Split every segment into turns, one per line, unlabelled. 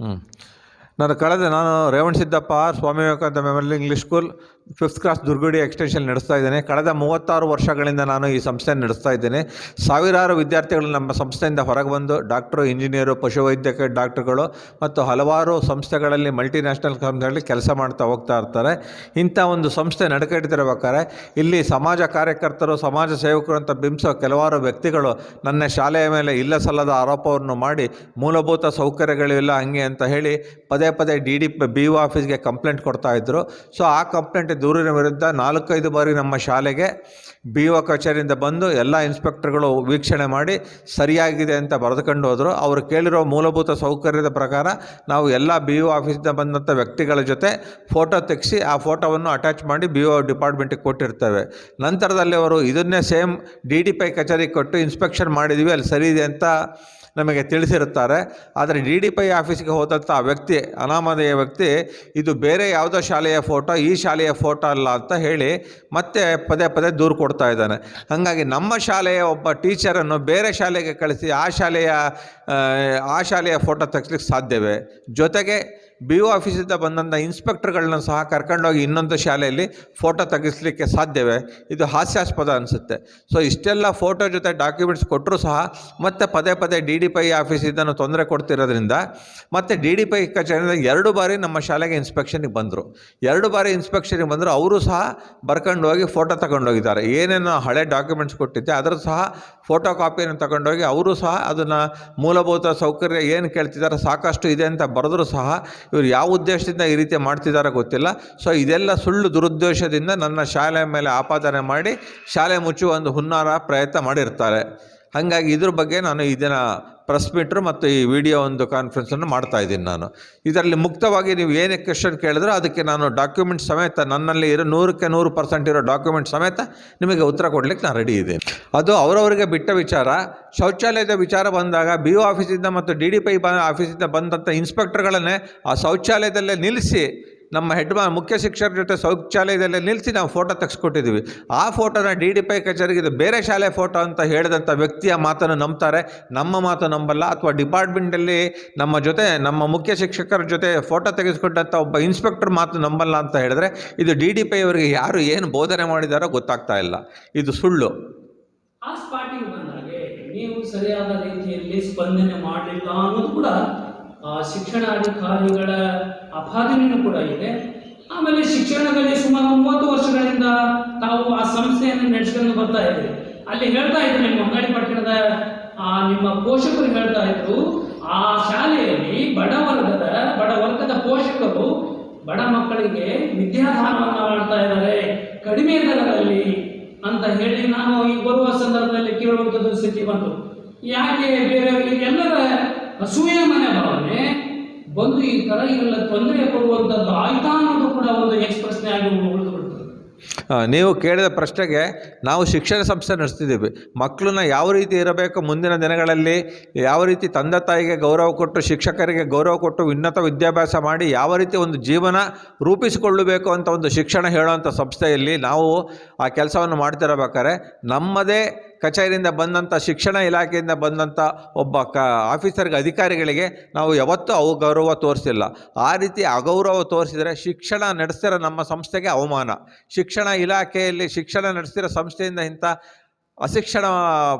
ಹ್ಞೂ ನಾನು ಕಳೆದ ನಾನು Revanasiddappa Swami Vivekananda memorial English school. Fifth cross Durgudi extension ನಡೆಸ್ತಾ ಇದ್ದೇನೆ. ಕಳೆದ ಮೂವತ್ತಾರು ವರ್ಷಗಳಿಂದ ನಾನು ಈ ಸಂಸ್ಥೆಯನ್ನು ನಡೆಸ್ತಾ ಇದ್ದೇನೆ. ಸಾವಿರಾರು ವಿದ್ಯಾರ್ಥಿಗಳು ನಮ್ಮ ಸಂಸ್ಥೆಯಿಂದ ಹೊರಗೆ ಬಂದು ಡಾಕ್ಟ್ರು, ಇಂಜಿನಿಯರು ಪಶುವೈದ್ಯಕ ಡಾಕ್ಟ್ರುಗಳು ಮತ್ತು ಹಲವಾರು ಸಂಸ್ಥೆಗಳಲ್ಲಿ ಮಲ್ಟಿನ್ಯಾಷನಲ್ ಕಂಪ್ನಿಗಳಲ್ಲಿ ಕೆಲಸ ಮಾಡ್ತಾ ಹೋಗ್ತಾ ಇರ್ತಾರೆ. ಇಂಥ ಒಂದು ಸಂಸ್ಥೆ ನಡ್ಕಟ್ಟಿರ್ಬೇಕಾದ್ರೆ ಇಲ್ಲಿ ಸಮಾಜ ಕಾರ್ಯಕರ್ತರು, ಸಮಾಜ ಸೇವಕರು ಅಂತ ಬಿಂಬಿಸೋ ಕೆಲವಾರು ವ್ಯಕ್ತಿಗಳು ನನ್ನ ಶಾಲೆಯ ಮೇಲೆ ಇಲ್ಲ ಸಲ್ಲದ ಆರೋಪವನ್ನು ಮಾಡಿ ಮೂಲಭೂತ ಸೌಕರ್ಯಗಳಿಲ್ಲ ಹಂಗೆ ಅಂತ ಹೇಳಿ ಪದೇ ಪದೇ ಡಿ ಡಿ ಬಿ ಒ ಆಫೀಸ್ಗೆ ಕಂಪ್ಲೇಂಟ್ ಕೊಡ್ತಾ ಇದ್ದರು ಸೊ ಆ ಕಂಪ್ಲೇಂಟ್ ದೂರಿನ ವಿರುದ್ಧ ನಾಲ್ಕೈದು ಬಾರಿ ನಮ್ಮ ಶಾಲೆಗೆ ಬಿ ಒ ಕಚೇರಿಯಿಂದ ಬಂದು ಎಲ್ಲ ಇನ್ಸ್ಪೆಕ್ಟರ್ಗಳು ವೀಕ್ಷಣೆ ಮಾಡಿ ಸರಿಯಾಗಿದೆ ಅಂತ ಬರೆದುಕೊಂಡು ಹೋದರು. ಅವರು ಕೇಳಿರೋ ಮೂಲಭೂತ ಸೌಕರ್ಯದ ಪ್ರಕಾರ ನಾವು ಎಲ್ಲ ಬಿ ಒ ಆಫೀಸಿಂದ ಬಂದಂಥ ವ್ಯಕ್ತಿಗಳ ಜೊತೆ ಫೋಟೋ ತೆಗೆಸಿ ಆ ಫೋಟೋವನ್ನು ಅಟ್ಯಾಚ್ ಮಾಡಿ ಬಿ ಒ ಡಿಪಾರ್ಟ್ಮೆಂಟಿಗೆ ಕೊಟ್ಟಿರ್ತೇವೆ. ನಂತರದಲ್ಲಿ ಅವರು ಇದನ್ನೇ ಸೇಮ್ ಡಿ ಡಿ ಪೈ ಕಚೇರಿಗೆ ಕೊಟ್ಟು ಇನ್ಸ್ಪೆಕ್ಷನ್ ಮಾಡಿದ್ವಿ, ಅಲ್ಲಿ ಸರಿ ಇದೆ ಅಂತ ನಮಗೆ ತಿಳಿಸಿರುತ್ತಾರೆ. ಆದರೆ ಡಿ ಡಿ ಪೈ ಆಫೀಸ್ಗೆ ಹೋದಂಥ ವ್ಯಕ್ತಿ, ಅನಾಮಧೇಯ ವ್ಯಕ್ತಿ, ಇದು ಬೇರೆ ಯಾವುದೋ ಶಾಲೆಯ ಫೋಟೋ, ಈ ಶಾಲೆಯ ಫೋಟೋ ಅಲ್ಲ ಅಂತ ಹೇಳಿ ಮತ್ತೆ ಪದೇ ಪದೇ ದೂರು ಕೊಡ್ತಾ ಇದ್ದಾನೆ. ಹಾಗಾಗಿ ನಮ್ಮ ಶಾಲೆಯ ಒಬ್ಬ ಟೀಚರನ್ನು ಬೇರೆ ಶಾಲೆಗೆ ಕಳಿಸಿ ಆ ಶಾಲೆಯ ಆ ಶಾಲೆಯ ಫೋಟೋ ತೆಗಿಸ್ಲಿಕ್ಕೆ ಸಾಧ್ಯವೇ? ಜೊತೆಗೆ ಬಿ ಒ ಆಫೀಸಿಂದ ಬಂದಂಥ ಇನ್ಸ್ಪೆಕ್ಟರ್ಗಳನ್ನ ಸಹ ಕರ್ಕೊಂಡೋಗಿ ಇನ್ನೊಂದು ಶಾಲೆಯಲ್ಲಿ ಫೋಟೋ ತೆಗೆಸಲಿಕ್ಕೆ ಸಾಧ್ಯವೇ? ಇದು ಹಾಸ್ಯಾಸ್ಪದ ಅನಿಸುತ್ತೆ. ಸೊ ಇಷ್ಟೆಲ್ಲ ಫೋಟೋ ಜೊತೆ ಡಾಕ್ಯುಮೆಂಟ್ಸ್ ಕೊಟ್ಟರೂ ಸಹ ಮತ್ತೆ ಪದೇ ಪದೇ ಡಿ ಡಿ ಪೈ ಆಫೀಸಿಂದನೂ ತೊಂದರೆ ಕೊಡ್ತಿರೋದ್ರಿಂದ ಮತ್ತು ಡಿ ಡಿ ಪೈ ಕಚೇರಿಯಿಂದ ಎರಡು ಬಾರಿ ನಮ್ಮ ಶಾಲೆಗೆ ಇನ್ಸ್ಪೆಕ್ಷನಿಗೆ ಬಂದರು. ಎರಡು ಬಾರಿ ಇನ್ಸ್ಪೆಕ್ಷನಿಗೆ ಬಂದರು, ಅವರು ಸಹ ಬರ್ಕೊಂಡು ಹೋಗಿ ಫೋಟೋ ತಗೊಂಡೋಗಿದ್ದಾರೆ. ಏನೇನು ಹಳೆ ಡಾಕ್ಯುಮೆಂಟ್ಸ್ ಕೊಟ್ಟಿದ್ದೆ ಅದರ ಸಹ ಫೋಟೋ ಕಾಪಿಯನ್ನು ತಗೊಂಡೋಗಿ ಅವರು ಸಹ ಅದನ್ನು ಮೂಲಭೂತ ಸೌಕರ್ಯ ಏನು ಕೇಳ್ತಿದ್ದಾರೆ ಸಾಕಷ್ಟು ಇದೆ ಅಂತ ಬರೆದರೂ ಸಹ ಇವರು ಯಾವ ಉದ್ದೇಶದಿಂದ ಈ ರೀತಿ ಮಾಡ್ತಿದ್ದಾರೋ ಗೊತ್ತಿಲ್ಲ. ಸೊ ಇದೆಲ್ಲ ಸುಳ್ಳು ದುರುದ್ದೇಶದಿಂದ ನನ್ನ ಶಾಲೆ ಮೇಲೆ ಆಪಾದನೆ ಮಾಡಿ ಶಾಲೆ ಮುಚ್ಚುವ ಒಂದು ಹುನ್ನಾರ ಪ್ರಯತ್ನ ಮಾಡಿರ್ತಾರೆ. ಹಾಗಾಗಿ ಇದ್ರ ಬಗ್ಗೆ ನಾನು ಇದನ್ನು ಪ್ರೆಸ್ ಮೀಟ್ರ್ ಮತ್ತು ಈ ವಿಡಿಯೋ ಒಂದು ಕಾನ್ಫರೆನ್ಸನ್ನು ಮಾಡ್ತಾ ಇದ್ದೀನಿ ನಾನು. ಇದರಲ್ಲಿ ಮುಕ್ತವಾಗಿ ನೀವು ಏನೇ ಕ್ವೆಶನ್ ಕೇಳಿದ್ರೆ ಅದಕ್ಕೆ ನಾನು ಡಾಕ್ಯುಮೆಂಟ್ ಸಮೇತ ನನ್ನಲ್ಲಿ ಇರೋ ನೂರಕ್ಕೆ ನೂರು ಪರ್ಸೆಂಟ್ ಇರೋ ಡಾಕ್ಯುಮೆಂಟ್ ಸಮೇತ ನಿಮಗೆ ಉತ್ತರ ಕೊಡಲಿಕ್ಕೆ ನಾನು ರೆಡಿ ಇದ್ದೀನಿ. ಅದು ಅವರವರಿಗೆ ಬಿಟ್ಟ ವಿಚಾರ. ಶೌಚಾಲಯದ ವಿಚಾರ ಬಂದಾಗ ಬಿ ಒ ಆಫೀಸಿಂದ ಮತ್ತು ಡಿ ಡಿ ಪೈ ಆಫೀಸಿಂದ ಬಂದಂಥ ಇನ್ಸ್ಪೆಕ್ಟರ್ಗಳನ್ನೇ ಆ ಶೌಚಾಲಯದಲ್ಲೇ ನಿಲ್ಲಿಸಿ ನಮ್ಮ ಹೆಡ್ ಮಾ ಮುಖ್ಯ ಶಿಕ್ಷಕರ ಜೊತೆ ಶೌಚಾಲಯದಲ್ಲಿ ನಿಲ್ಲಿಸಿ ನಾವು ಫೋಟೋ ತೆಗೆಸ್ಕೊಟ್ಟಿದ್ದೀವಿ. ಆ ಫೋಟೋನ ಡಿ ಡಿ ಪೈ ಕಚೇರಿಗೆ ಇದು ಬೇರೆ ಶಾಲೆ ಫೋಟೋ ಅಂತ ಹೇಳಿದಂಥ ವ್ಯಕ್ತಿಯ ಮಾತನ್ನು ನಂಬ್ತಾರೆ. ನಮ್ಮ ಮಾತು ನಂಬಲ್ಲ ಅಥವಾ ಡಿಪಾರ್ಟ್ಮೆಂಟಲ್ಲಿ ನಮ್ಮ ಜೊತೆ, ನಮ್ಮ ಮುಖ್ಯ ಶಿಕ್ಷಕರ ಜೊತೆ ಫೋಟೋ ತೆಗೆಸ್ಕೊಂಡಂಥ ಒಬ್ಬ ಇನ್ಸ್ಪೆಕ್ಟರ್ ಮಾತು ನಂಬಲ್ಲ ಅಂತ ಹೇಳಿದ್ರೆ ಇದು ಡಿ ಡಿ ಪೈ ಅವರಿಗೆ ಯಾರು ಏನು ಬೋಧನೆ ಮಾಡಿದಾರೋ ಗೊತ್ತಾಗ್ತಾ ಇಲ್ಲ. ಇದು ಸುಳ್ಳು.
ನೀವು ಸರಿಯಾದ ರೀತಿಯಲ್ಲಿ ಸ್ಪಂದನೆ ಮಾಡಲಿಲ್ಲ ಅನ್ನೋದು ಕೂಡ ಶಿಕ್ಷಣಾಧಿಕಾರಿಗಳ ಅಪಾದನೆಯೂ ಕೂಡ ಇದೆ. ಆಮೇಲೆ ಶಿಕ್ಷಣದಲ್ಲಿ ಸುಮಾರು ಮೂವತ್ತು ವರ್ಷಗಳಿಂದ ತಾವು ಆ ಸಂಸ್ಥೆಯನ್ನು ನಡೆಸಿಕೊಂಡು ಬರ್ತಾ ಇದ್ದೀರಿ ಅಲ್ಲಿ ಹೇಳ್ತಾ ಇದ್ರು ನಿಮ್ಮ ಹೊಂಗಾಡಿ ಪಟ್ಟಣದ, ಆ, ನಿಮ್ಮ ಪೋಷಕರು ಹೇಳ್ತಾ ಇದ್ರು, ಆ ಶಾಲೆಯಲ್ಲಿ ಬಡವರ್ಗದ ಬಡ ವರ್ಗದ ಪೋಷಕರು ಬಡ ಮಕ್ಕಳಿಗೆ ವಿದ್ಯಾದಾನವನ್ನ ಮಾಡ್ತಾ ಇದ್ದಾರೆ. ಕಡಿಮೆ ದರದಲ್ಲಿ ಅಂತ ಹೇಳಿ ನಾನು ಈ ಬರುವ ಸಂದರ್ಭದಲ್ಲಿ ಕೇಳುವಂಥದ್ದು ಸ್ಥಿತಿ ಬಂತು. ಯಾಕೆ ಬೇರೆಯವರಿಗೆ ಎಲ್ಲರ ಅಸೂಯೆ ಮನೆ ಭಾವನೆ ಬಂದು ಈ ತರ ಇವೆಲ್ಲ ತೊಂದರೆ ಕೊಡುವಂಥದ್ದು ಆಯ್ತಾ ಅನ್ನೋದು ಕೂಡ ಒಂದು ಎಕ್ಸ್ಪ್ರೆಸ್ನೇ ಆಗಿ
ನೀವು ಕೇಳಿದ ಪ್ರಶ್ನೆಗೆ ನಾವು ಶಿಕ್ಷಣ ಸಂಸ್ಥೆ ನಡೆಸ್ತಿದ್ದೀವಿ. ಮಕ್ಕಳನ್ನ ಯಾವ ರೀತಿ ಇರಬೇಕು ಮುಂದಿನ ದಿನಗಳಲ್ಲಿ, ಯಾವ ರೀತಿ ತಂದೆ ತಾಯಿಗೆ ಗೌರವ ಕೊಟ್ಟು, ಶಿಕ್ಷಕರಿಗೆ ಗೌರವ ಕೊಟ್ಟು, ಉನ್ನತ ವಿದ್ಯಾಭ್ಯಾಸ ಮಾಡಿ, ಯಾವ ರೀತಿ ಒಂದು ಜೀವನ ರೂಪಿಸಿಕೊಳ್ಳಬೇಕು ಅಂತ ಒಂದು ಶಿಕ್ಷಣ ಹೇಳುವಂಥ ಸಂಸ್ಥೆಯಲ್ಲಿ ನಾವು ಆ ಕೆಲಸವನ್ನು ಮಾಡ್ತಿರಬೇಕಾದ್ರೆ, ನಮ್ಮದೇ ಕಚೇರಿಯಿಂದ ಬಂದಂಥ ಶಿಕ್ಷಣ ಇಲಾಖೆಯಿಂದ ಬಂದಂಥ ಒಬ್ಬ ಕ ಆಫೀಸರ್ಗೆ ಅಧಿಕಾರಿಗಳಿಗೆ ನಾವು ಯಾವತ್ತೂ ಗೌರವ ತೋರಿಸಿಲ್ಲ. ಆ ರೀತಿ ಅಗೌರವ ತೋರಿಸಿದರೆ ಶಿಕ್ಷಣ ನಡೆಸ್ತಿರೋ ನಮ್ಮ ಸಂಸ್ಥೆಗೆ ಅವಮಾನ. ಶಿಕ್ಷಣ ಇಲಾಖೆಯಲ್ಲಿ ಶಿಕ್ಷಣ ನಡೆಸ್ತಿರೋ ಸಂಸ್ಥೆಯಿಂದ ಇಂಥ ಅಶಿಕ್ಷಣ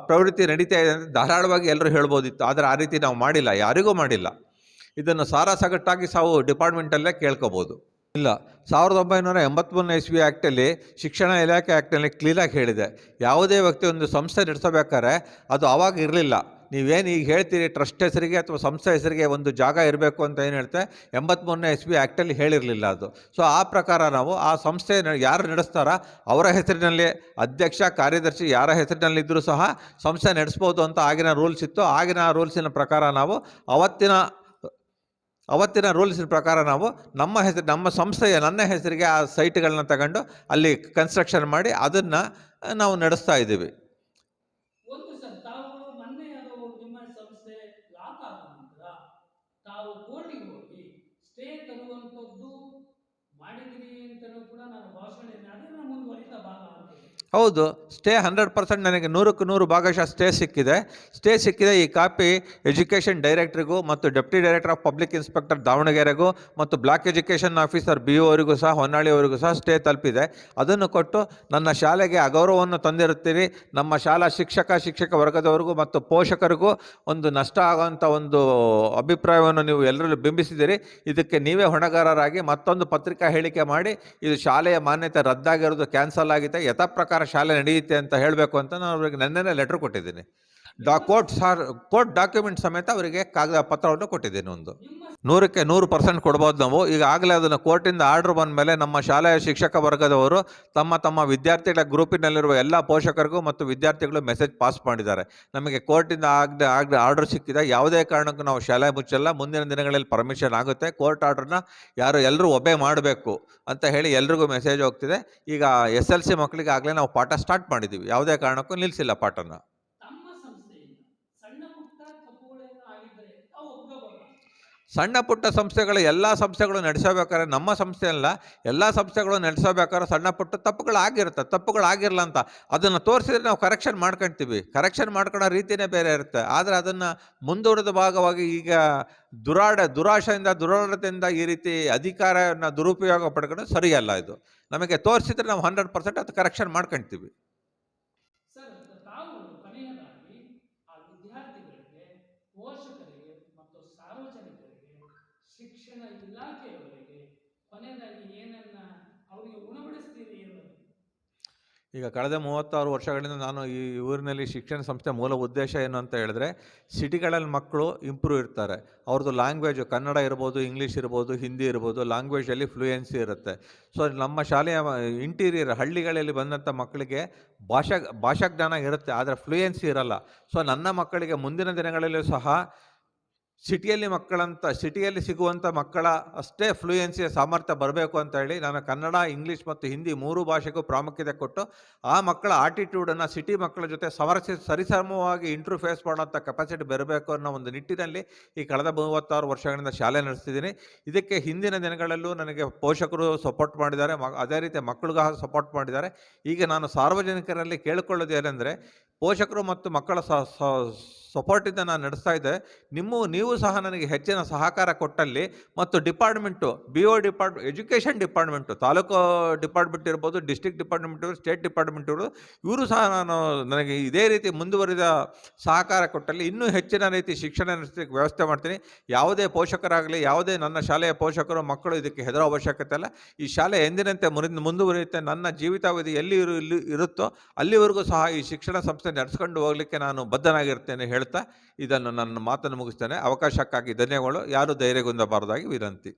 ಪ್ರವೃತ್ತಿ ನಡೀತಾ ಇದೆ ಅಂತ ಧಾರಾಳವಾಗಿ ಎಲ್ಲರೂ ಹೇಳ್ಬೋದಿತ್ತು. ಆದರೆ ಆ ರೀತಿ ನಾವು ಮಾಡಿಲ್ಲ. ಯಾರಿಗೂ ಮಾಡಿಲ್ಲ. ಇದನ್ನು ಸಾರಾಸಗಟ್ಟಾಗಿ ಸಾವು ಡಿಪಾರ್ಟ್ಮೆಂಟಲ್ಲೇ ಕೇಳ್ಕೊಬೋದು. ಇಲ್ಲ. ಸಾವಿರದ ಒಂಬೈನೂರ ಎಂಬತ್ತ್ಮೂರನೇ ಇಸ್ವಿ ಆ್ಯಕ್ಟಲ್ಲಿ ಶಿಕ್ಷಣ ಇಲಾಖೆ ಆ್ಯಕ್ಟಲ್ಲಿ ಕ್ಲೀನಾಗಿ ಹೇಳಿದೆ. ಯಾವುದೇ ವ್ಯಕ್ತಿ ಒಂದು ಸಂಸ್ಥೆ ನಡೆಸಬೇಕಾದ್ರೆ ಅದು ಆವಾಗ ಇರಲಿಲ್ಲ. ನೀವೇನು ಈಗ ಹೇಳ್ತೀರಿ ಟ್ರಸ್ಟ್ ಹೆಸರಿಗೆ ಅಥವಾ ಸಂಸ್ಥೆ ಹೆಸರಿಗೆ ಒಂದು ಜಾಗ ಇರಬೇಕು ಅಂತ ಏನು ಹೇಳ್ತೆ? ಎಂಬತ್ತ್ಮೂರನೇ ಎಸ್ ಬಿ ಆ್ಯಕ್ಟಲ್ಲಿ ಹೇಳಿರಲಿಲ್ಲ ಅದು. ಸೊ ಆ ಪ್ರಕಾರ ನಾವು ಆ ಸಂಸ್ಥೆ ಯಾರು ನಡೆಸ್ತಾರೋ ಅವರ ಹೆಸರಿನಲ್ಲಿ ಅಧ್ಯಕ್ಷ, ಕಾರ್ಯದರ್ಶಿ ಯಾರ ಹೆಸರಿನಲ್ಲಿದ್ದರೂ ಸಹ ಸಂಸ್ಥೆ ನಡೆಸ್ಬೋದು ಅಂತ ಆಗಿನ ರೂಲ್ಸ್ ಇತ್ತು. ಆಗಿನ ರೂಲ್ಸಿನ ಪ್ರಕಾರ ನಾವು ಅವತ್ತಿನ ಅವತ್ತಿನ ರೂಲ್ಸಿನ ಪ್ರಕಾರ ನಾವು ನಮ್ಮ ಹೆಸರು, ನಮ್ಮ ಸಂಸ್ಥೆಯ, ನನ್ನ ಹೆಸರಿಗೆ ಆ ಸೈಟ್ಗಳನ್ನ ತಗೊಂಡು ಅಲ್ಲಿ ಕನ್ಸ್ಟ್ರಕ್ಷನ್ ಮಾಡಿ ಅದನ್ನು ನಾವು ನಡೆಸ್ತಾ ಇದ್ದೀವಿ. ಹೌದು ಸ್ಟೇ ಹಂಡ್ರೆಡ್ ಪರ್ಸೆಂಟ್ ನನಗೆ ನೂರಕ್ಕೆ ನೂರು ಭಾಗಶಃ ಸ್ಟೇ ಸಿಕ್ಕಿದೆ. ಸ್ಟೇ ಸಿಕ್ಕಿದೆ ಈ ಕಾಪಿ ಎಜುಕೇಷನ್ ಡೈರೆಕ್ಟ್ರಿಗೂ ಮತ್ತು deputy director of public inspector ದಾವಣಗೆರೆಗೂ ಮತ್ತು ಬ್ಲಾಕ್ ಎಜುಕೇಷನ್ ಆಫೀಸರ್ ಬಿ ಅವರಿಗೂ ಸಹ ಹೊನ್ನಾಳಿಯವರಿಗೂ ಸಹ ಸ್ಟೇ ತಲುಪಿದೆ. ಅದನ್ನು ಕೊಟ್ಟು ನನ್ನ ಶಾಲೆಗೆ ಅಗೌರವವನ್ನು ತಂದಿರುತ್ತೀರಿ. ನಮ್ಮ ಶಾಲಾ ಶಿಕ್ಷಕ ಶಿಕ್ಷಕ ವರ್ಗದವರಿಗೂ ಮತ್ತು ಪೋಷಕರಿಗೂ ಒಂದು ನಷ್ಟ ಆಗುವಂಥ ಒಂದು ಅಭಿಪ್ರಾಯವನ್ನು ನೀವು ಎಲ್ಲರಲ್ಲೂ ಬಿಂಬಿಸಿದ್ದೀರಿ. ಇದಕ್ಕೆ ನೀವೇ ಹೊಣೆಗಾರರಾಗಿ ಮತ್ತೊಂದು ಪತ್ರಿಕಾ ಹೇಳಿಕೆ ಮಾಡಿ, ಇದು ಶಾಲೆಯ ಮಾನ್ಯತೆ ರದ್ದಾಗಿರೋದು ಕ್ಯಾನ್ಸಲ್ ಆಗಿದೆ. ಯಥಾ ಪ್ರಕಾರ ಶಾಲೆ ನಡೆಯುತ್ತೆ ಅಂತ ಹೇಳಬೇಕು ಅಂತ ನಾನು ಅವ್ರಿಗೆ ನನ್ನೇ ಲೆಟ್ರ್ ಕೊಟ್ಟಿದ್ದೀನಿ. ಡಾ ಕೋರ್ಟ್ ಸಾರ್, ಕೋರ್ಟ್ ಡಾಕ್ಯುಮೆಂಟ್ ಸಮೇತ ಅವರಿಗೆ ಕಾಗದ ಪತ್ರವನ್ನು ಕೊಟ್ಟಿದ್ದೀನಿ ಒಂದು. ನೂರಕ್ಕೆ ನೂರು ಪರ್ಸೆಂಟ್ ಕೊಡ್ಬೋದು ನಾವು. ಈಗ ಆಗಲೇ ಅದನ್ನು ಕೋರ್ಟಿಂದ ಆರ್ಡರ್ ಬಂದ ಮೇಲೆ ನಮ್ಮ ಶಾಲೆಯ ಶಿಕ್ಷಕ ವರ್ಗದವರು ತಮ್ಮ ತಮ್ಮ ವಿದ್ಯಾರ್ಥಿಗಳ ಗ್ರೂಪಿನಲ್ಲಿರುವ ಎಲ್ಲ ಪೋಷಕರಿಗೂ ಮತ್ತು ವಿದ್ಯಾರ್ಥಿಗಳು ಮೆಸೇಜ್ ಪಾಸ್ ಮಾಡಿದ್ದಾರೆ. ನಮಗೆ ಕೋರ್ಟಿಂದ ಆಗದೆ ಆಗದೆ ಆರ್ಡರ್ ಸಿಕ್ಕಿದೆ ಯಾವುದೇ ಕಾರಣಕ್ಕೂ ನಾವು ಶಾಲೆ ಮುಚ್ಚಲ್ಲ. ಮುಂದಿನ ದಿನಗಳಲ್ಲಿ ಪರ್ಮಿಷನ್ ಆಗುತ್ತೆ. ಕೋರ್ಟ್ ಆರ್ಡ್ರನ್ನ ಯಾರು, ಎಲ್ಲರೂ ಒಬೆ ಮಾಡಬೇಕು ಅಂತ ಹೇಳಿ ಎಲ್ರಿಗೂ ಮೆಸೇಜ್ ಹೋಗ್ತಿದೆ. ಈಗ ಎಸ್ ಎಲ್ ಸಿ ಮಕ್ಕಳಿಗೆ ಆಗಲೇ ನಾವು ಪಾಠ ಸ್ಟಾರ್ಟ್ ಮಾಡಿದ್ದೀವಿ. ಯಾವುದೇ ಕಾರಣಕ್ಕೂ ನಿಲ್ಲಿಸಿಲ್ಲ ಪಾಠನ
ತಮ್ಮ ಸಂಸ್ಥೆಯಿಂದ ಸಣ್ಣ ಪುಟ್ಟ ತಪ್ಪುಗಳೇನು ಆಗಿದ್ರೆ ತಾವು ಒಪ್ಕೋಬಹುದು
ಸಣ್ಣ ಪುಟ್ಟ ಸಂಸ್ಥೆಗಳು ಎಲ್ಲ ಸಂಸ್ಥೆಗಳು ನಡೆಸಬೇಕಾದ್ರೆ ನಮ್ಮ ಸಂಸ್ಥೆ ಅಲ್ಲ, ಎಲ್ಲ ಸಂಸ್ಥೆಗಳು ನಡೆಸಬೇಕಾದ್ರೆ ಸಣ್ಣ ಪುಟ್ಟ ತಪ್ಪುಗಳು ಆಗಿರುತ್ತೆ ತಪ್ಪುಗಳು ಆಗಿರಲ್ಲ ಅಂತ. ಅದನ್ನು ತೋರಿಸಿದ್ರೆ ನಾವು ಕರೆಕ್ಷನ್ ಮಾಡ್ಕೊಳ್ತೀವಿ ಕರೆಕ್ಷನ್ ಮಾಡ್ಕೊಳ್ಳೋ ರೀತಿಯೇ ಬೇರೆ ಇರುತ್ತೆ. ಆದರೆ ಅದನ್ನು ಮುಂದುವರೆದ ಭಾಗವಾಗಿ ಈಗ ದುರಾಡ, ದುರಾಶೆಯಿಂದ ದುರಾಡತೆಯಿಂದ ಈ ರೀತಿ ಅಧಿಕಾರವನ್ನು ದುರುಪಯೋಗ ಪಡ್ಕೊಂಡು ಸರಿಯಲ್ಲ ಇದು. ನಮಗೆ ತೋರಿಸಿದ್ರೆ ನಾವು ಹಂಡ್ರೆಡ್ ಪರ್ಸೆಂಟ್ ಅದು ಕರೆಕ್ಷನ್ ಮಾಡ್ಕೊಳ್ತೀವಿ
ಸರ್ ತಾವು ಕೊನೆಯದಾಗಿ ಆ ವಿದ್ಯಾರ್ಥಿಗಳಿಗೆ ಪೋಷಕರಿಗೆ ಮತ್ತು ಸಾರ್ವಜನಿಕರಿಗೆ ಶಿಕ್ಷಣ ಇಲಾಖೆಯವರಿಗೆ ಕೊನೆಯದಾಗಿ ಏನನ್ನ ಅವರಿಗೆ ಉಣಬಡಿಸ್ತೀರಿ ಅನ್ನೋದು
ಈಗ ಕಳೆದ ಮೂವತ್ತಾರು ವರ್ಷಗಳಿಂದ ನಾನು ಈ ಊರಿನಲ್ಲಿ ಶಿಕ್ಷಣ ಸಂಸ್ಥೆ ಮೂಲ ಉದ್ದೇಶ ಏನು ಅಂತ ಹೇಳಿದ್ರೆ, ಸಿಟಿಗಳಲ್ಲಿ ಮಕ್ಕಳು ಇಂಪ್ರೂವ್ ಇರ್ತಾರೆ. ಅವ್ರದ್ದು ಲ್ಯಾಂಗ್ವೇಜು ಕನ್ನಡ ಇರ್ಬೋದು, ಇಂಗ್ಲೀಷ್ ಇರ್ಬೋದು, ಹಿಂದಿ ಇರ್ಬೋದು ಲ್ಯಾಂಗ್ವೇಜಲ್ಲಿ ಫ್ಲೂಯೆನ್ಸಿ ಇರುತ್ತೆ. ಸೊ, ನಮ್ಮ ಶಾಲೆಯ ಇಂಟೀರಿಯರ್ ಹಳ್ಳಿಗಳಲ್ಲಿ ಬಂದಂಥ ಮಕ್ಕಳಿಗೆ ಭಾಷಾ ಭಾಷಾಜ್ಞಾನ ಇರುತ್ತೆ, ಆದರೆ ಫ್ಲೂಯೆನ್ಸಿ ಇರಲ್ಲ. ಸೊ, ನನ್ನ ಮಕ್ಕಳಿಗೆ ಮುಂದಿನ ದಿನಗಳಲ್ಲೂ ಸಹ ಸಿಟಿಯಲ್ಲಿ ಮಕ್ಕಳಂತ, ಸಿಟಿಯಲ್ಲಿ ಸಿಗುವಂಥ ಮಕ್ಕಳ ಅಷ್ಟೇ ಫ್ಲೂಯೆನ್ಸಿಯ ಸಾಮರ್ಥ್ಯ ಬರಬೇಕು ಅಂತ ಹೇಳಿ ನಾನು ಕನ್ನಡ, ಇಂಗ್ಲೀಷ್ ಮತ್ತು ಹಿಂದಿ ಮೂರು ಭಾಷೆಗೂ ಪ್ರಾಮುಖ್ಯತೆ ಕೊಟ್ಟು ಆ ಮಕ್ಕಳ ಆಟಿಟ್ಯೂಡನ್ನು ಸಿಟಿ ಮಕ್ಕಳ ಜೊತೆ ಸಮರಸಿ, ಸರಿಸಮವಾಗಿ ಇಂಟರ್ಫೇಸ್ ಮಾಡೋಂಥ ಕೆಪಾಸಿಟಿ ಬರಬೇಕು ಅನ್ನೋ ಒಂದು ನಿಟ್ಟಿನಲ್ಲಿ ಈ ಕಳೆದ ಮೂವತ್ತಾರು ವರ್ಷಗಳಿಂದ ಶಾಲೆ ನಡೆಸ್ತಿದ್ದೀನಿ. ಇದಕ್ಕೆ ಹಿಂದಿನ ದಿನಗಳಲ್ಲೂ ನನಗೆ ಪೋಷಕರು ಸಪೋರ್ಟ್ ಮಾಡಿದ್ದಾರೆ, ಮ, ಅದೇ ರೀತಿ ಮಕ್ಕಳಿಗೂ ಸಪೋರ್ಟ್ ಮಾಡಿದ್ದಾರೆ. ಈಗ ನಾನು ಸಾರ್ವಜನಿಕರಲ್ಲಿ ಕೇಳಿಕೊಳ್ಳೋದೇನೆಂದರೆ ಪೋಷಕರು ಮತ್ತು ಮಕ್ಕಳ ಸಪೋರ್ಟಿಂದ ನಾನು ನಡೆಸ್ತಾ ಇದ್ದೆ. ನಿಮ್ಮ, ನೀವು ಸಹ ನನಗೆ ಹೆಚ್ಚಿನ ಸಹಕಾರ ಕೊಟ್ಟಲ್ಲಿ ಮತ್ತು department, B O depart, education department, taluk department ಇರ್ಬೋದು ಡಿಸ್ಟಿಕ್ ಡಿಪಾರ್ಟ್ಮೆಂಟ್ ಇರ್ಬೋದು, ಸ್ಟೇಟ್ ಡಿಪಾರ್ಟ್ಮೆಂಟ್ ಇರ್ಬೋದು, ಇವರು ಸಹ ನಾನು ನನಗೆ ಇದೇ ರೀತಿ ಮುಂದುವರಿದ ಸಹಕಾರ ಕೊಟ್ಟಲ್ಲಿ ಇನ್ನೂ ಹೆಚ್ಚಿನ ರೀತಿ ಶಿಕ್ಷಣ ನಡೆಸಲಿಕ್ಕೆ ವ್ಯವಸ್ಥೆ ಮಾಡ್ತೀನಿ. ಯಾವುದೇ ಪೋಷಕರಾಗಲಿ, ಯಾವುದೇ ನನ್ನ ಶಾಲೆಯ ಪೋಷಕರು, ಮಕ್ಕಳು ಇದಕ್ಕೆ ಹೆದರೋ ಅವಶ್ಯಕತೆ ಇಲ್ಲ. ಈ ಶಾಲೆ ಎಂದಿನಂತೆ ಮುರಿದು, ಮುಂದುವರಿಯುತ್ತೆ, ನನ್ನ ಜೀವಿತಾವಧಿ ಎಲ್ಲಿ ಇರು ಇರುತ್ತೋ, ಅಲ್ಲಿವರೆಗೂ ಸಹ ಈ ಶಿಕ್ಷಣ ಸಂಸ್ಥೆ ನಡೆಸ್ಕೊಂಡು ಹೋಗಲಿಕ್ಕೆ ನಾನು ಬದ್ಧನಾಗಿರ್ತೇನೆ ಹೇಳ್ತಾ ಇದನ್ನು ನನ್ನ ಮಾತನ್ನು ಮುಗಿಸ್ತೇನೆ. ಅವಕಾಶಕ್ಕಾಗಿ ಧನ್ಯವಾದಗಳು. ಯಾರು ಧೈರ್ಯಗೊಂದಬಾರದಾಗಿ ವಿನಂತಿ.